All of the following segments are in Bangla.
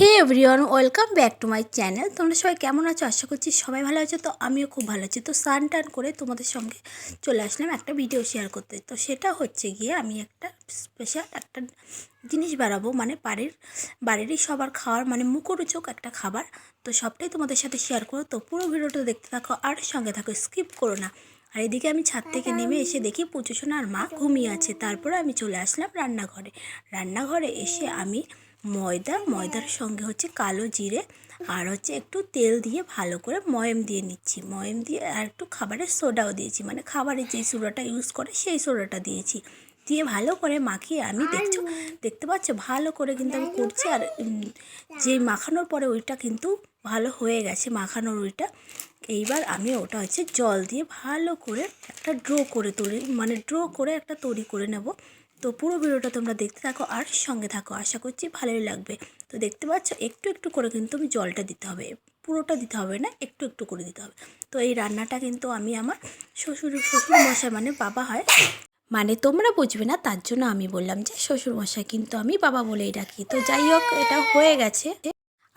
Hey everyone, welcome back to my channel. তোমরা সবাই কেমন আছো? আশা করছি সবাই ভালো আছো। তো আমিও খুব ভালো আছি। তো স্নান টান করে তোমাদের সঙ্গে চলে আসলাম একটা ভিডিও শেয়ার করতে। তো সেটা হচ্ছে গিয়ে আমি একটা স্পেশাল একটা জিনিস বানাবো। মানে বাড়ির, বাড়িরই সবার খাওয়ার মানে মুখরোচক একটা খাবার। তো সবটাই তোমাদের সাথে শেয়ার করো তো পুরো ভিডিওটা দেখতে থাকো আর সঙ্গে থাকো। স্কিপ করো না। আর এদিকে আমি ছাদ থেকে নেমে এসে দেখি পুচুসোনা আর মা ঘুমিয়ে আছে। তারপরে আমি চলে আসলাম রান্নাঘরে। রান্নাঘরে এসে আমি ময়দা ময়দার সঙ্গে হচ্ছে কালো জিরে আর হচ্ছে একটু তেল দিয়ে ভালো করে ময়ম দিয়ে নিচ্ছি। ময়ম দিয়ে আর একটু খাবারের সোডাও দিয়েছি। মানে খাবারের যেই সোডাটা ইউজ করে সেই সোডাটা দিয়েছি। দিয়ে ভালো করে মাখিয়ে আমি দেখছ দেখতে পাচ্ছ? ভালো করে কিন্তু আমি করছি আর যেই মাখানোর পরে ওইটা কিন্তু ভালো হয়ে গেছে মাখানোর ওইটা। এইবার আমি ওটা হচ্ছে জল দিয়ে ভালো করে একটা ড্রো করে তৈরি মানে ড্রো করে একটা তৈরি করে নেব। তো পুরো ভিডিওটা তোমরা দেখতে থাকো আর সঙ্গে থাকো, আশা করছি ভালোই লাগবে। তো দেখতে পাচ্ছ, একটু একটু করে কিন্তু আমি জলটা দিতে হবে, পুরোটা দিতে হবে না, একটু একটু করে দিতে হবে। তো এই রান্নাটা কিন্তু আমি আমার শ্বশুর শ্বশুর মশাই মানে বাবা হয়। মানে তোমরা বুঝবে না, তার জন্য আমি বললাম যে শ্বশুর মশাই কিন্তু আমি বাবা বলেই ডাকি। তো যাই হোক, এটা হয়ে গেছে।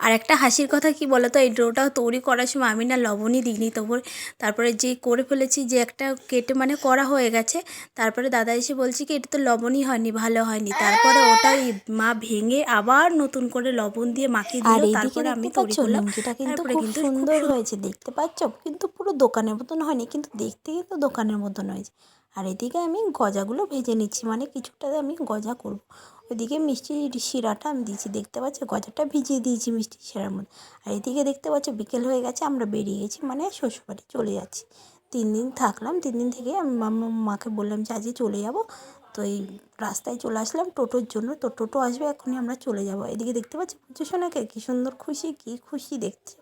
আর একটা হাসির কথা কি বলো তো এই ডোটাও তৈরি করার সময় আমি না লবণই দিইনি। তবু তারপরে যে করে ফেলেছি যে একটা কেটে মানে করা হয়ে গেছে তারপরে দাদা এসে বলছি কি এটা তো লবণই হয়নি ভালো হয়নি। তারপরে ওটাই মা ভেঙে আবার নতুন করে লবণ দিয়ে মাখিয়ে দিল তারপরে আমি তৈরি করলাম। কিন্তু খুব কিন্তু সুন্দর হয়েছে দেখতে পাচ্ছ? কিন্তু পুরো দোকানের মতন হয়নি কিন্তু দেখতে কিন্তু দোকানের মতন হয়েছে। আর এদিকে আমি গজাগুলো ভেজে নিচ্ছি মানে কিছুটা আমি গজা করব। ওইদিকে মিষ্টি শিরাটা আমি দিয়েছি। দেখতে পাচ্ছ গজাটা ভিজিয়ে দিয়েছি মিষ্টি শিরার মধ্যে। আর এদিকে দেখতে পাচ্ছ বিকেল হয়ে গেছে, আমরা বেরিয়ে গেছি মানে শ্বশুরবাড়ি চলে যাচ্ছি। তিন দিন থাকলাম, তিন দিন থেকে আমি মাকে বললাম যে আজকে চলে যাব। তো এই রাস্তায় চলে আসলাম টোটোর জন্য, তো টোটো আসবে এখনই আমরা চলে যাব। এদিকে দেখতে পাচ্ছি পুজো সোনাকে, কী সুন্দর খুশি, কী খুশি দেখছে।